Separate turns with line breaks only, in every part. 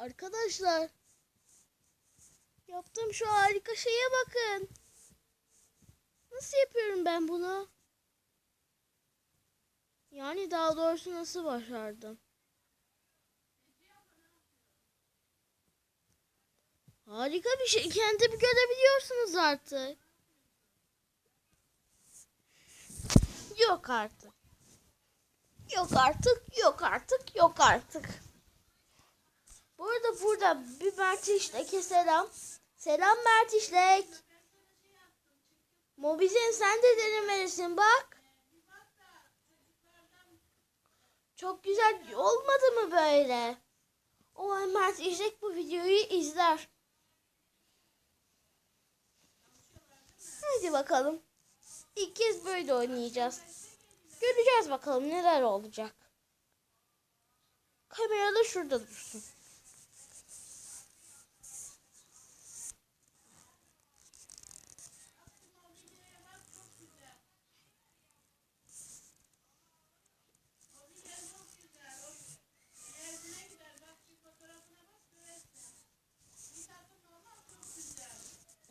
Arkadaşlar. Yaptığım şu harika şeye bakın. Nasıl yapıyorum ben bunu? Yani daha doğrusu nasıl başardım? Harika bir şey. Kendimi görebiliyorsunuz artık. Yok artık. Yok artık, yok artık, yok artık. Bu arada burada bir Mert İşlek'e selam. Selam Mert İşlek. Mobizen sen de denemelisin bak. Çok güzel olmadı mı böyle? O Mert İşlek bu videoyu izler. Hadi bakalım. İlk kez böyle oynayacağız. Göreceğiz bakalım neler olacak. Kamera da şurada dursun.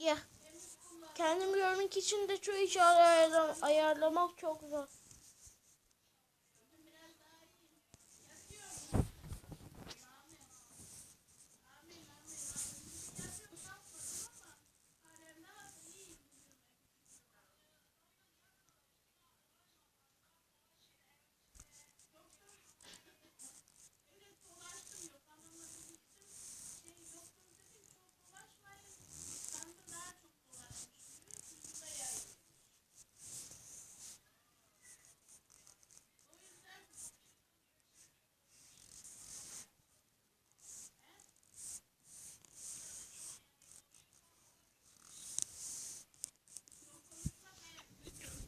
Ya. Kendimi görmek için de şu işi ayarlam ayarlamak çok zor.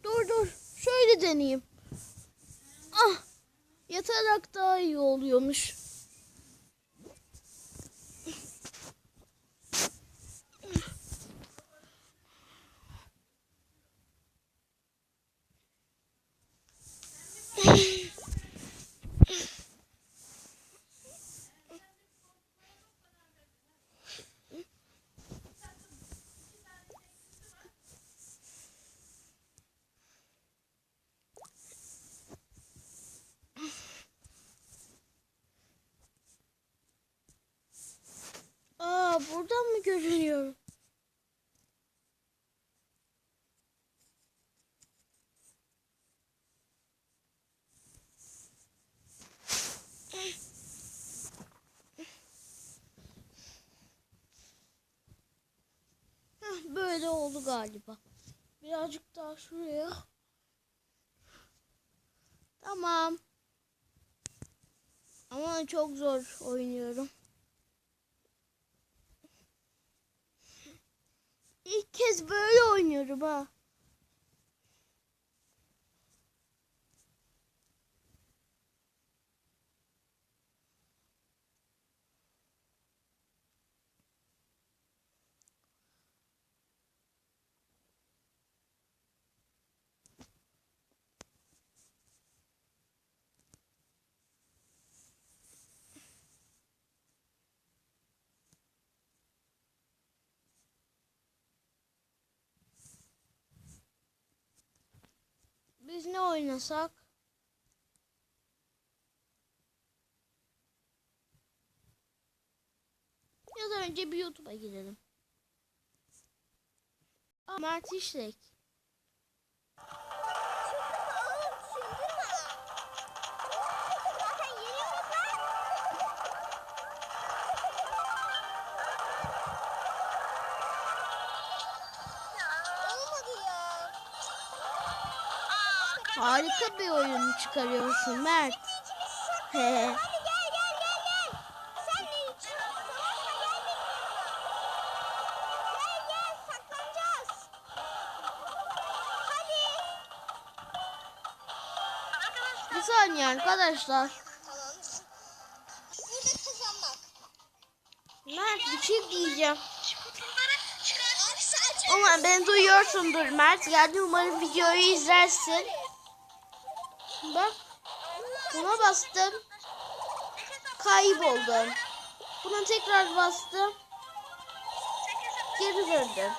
Dur dur. Şöyle deneyeyim. Ah. Yatarak daha iyi oluyormuş. Mı görünüyor? Heh, böyle oldu galiba. Birazcık daha şuraya. Tamam. Ama çok zor oynuyorum. İlk kez böyle oynuyorum ha. Biz ne oynasak? Ya da önce bir YouTube'a girelim. Mert İşlek. Harika bir oyun çıkarıyorsun Mert. He. Bir saniye arkadaşlar. Mert bir şey diyeceğim.
Aç
Ama ben duyuyorsundur Mert. Geldi umarım videoyu izlersin. Bak. Buna bastım. Kayboldum. Buna tekrar bastım. Geri döndüm.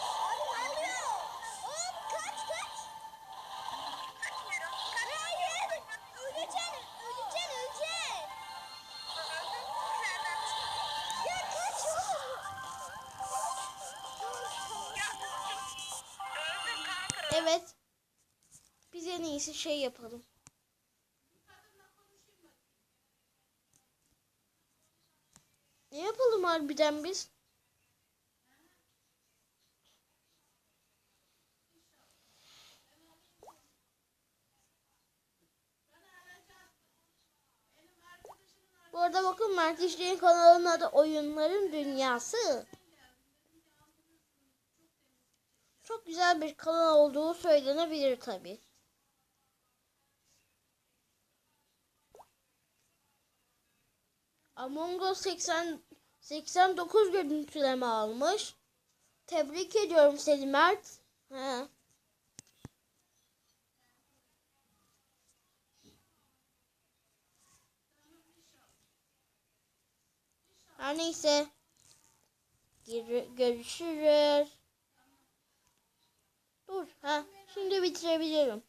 Evet. Biz en iyisi şey yapalım. Ne yapalım harbiden biz? Bu arada bakın Mert İşler'in kanalının adı Oyunların Dünyası. Çok güzel bir kanal olduğu söylenebilir tabi. Among Us 80 89 görüntüleme almış. Tebrik ediyorum seni Mert. He. Her neyse. Görüşürüz. Dur ha şimdi bitirebilirim.